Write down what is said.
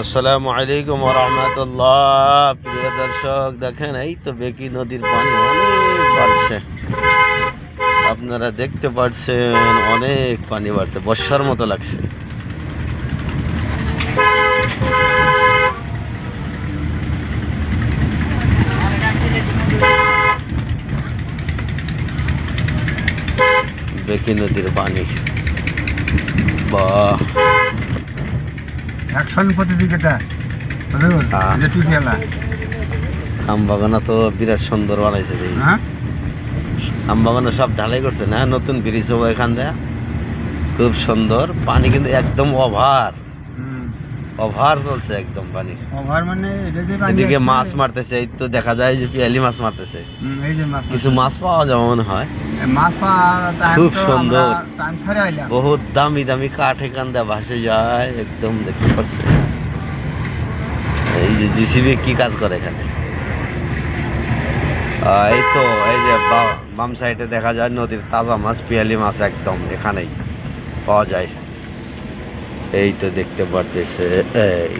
আসসালামু আলাইকুম রহমতুল্লাহ। প্রিয় দর্শক, দেখেন, এই তো বেকি নদীর পানি অনেক বাড়ছে। আপনারা দেখতে পাচ্ছেন, অনেক পানি বাড়ছে, বর্ষার মতো লাগছে। বেকি নদীর পানি। বাহ। অ্যাকশন প্রতিযোগিতা। হুজুর। যে টুই খেলা? তো বিরাট সুন্দর বানাইছে দেখি। হ্যাঁ? আম সব ঢালাই করছে না? নতুন ব্রিজ হব এখান দিয়ে। খুব সুন্দর। পানি কিন্তু একদম ওভার। ওভার চলছে একদম পানি। ওভার মানে এদিকে মাছ মারতেছে এই তো দেখা যায় যে পিয়ালি মাছ মারতেছে। কিছু মাছ পাওয়া যাবে মনে হয়। খুব সুন্দর। বহুত দামি দামি কাঠ এখান দিয়ে ভাসে যায় একদম দেখতে পাচ্ছে এই যে জিসিবি কি কাজ করে এখানে? এই তো এই যে বাম সাইডে দেখা যায় নদীর তাজা মাছ পিয়ালি মাছ একদম এখানেই পাওয়া যায়। এই তো দেখতে পারতেছে এই।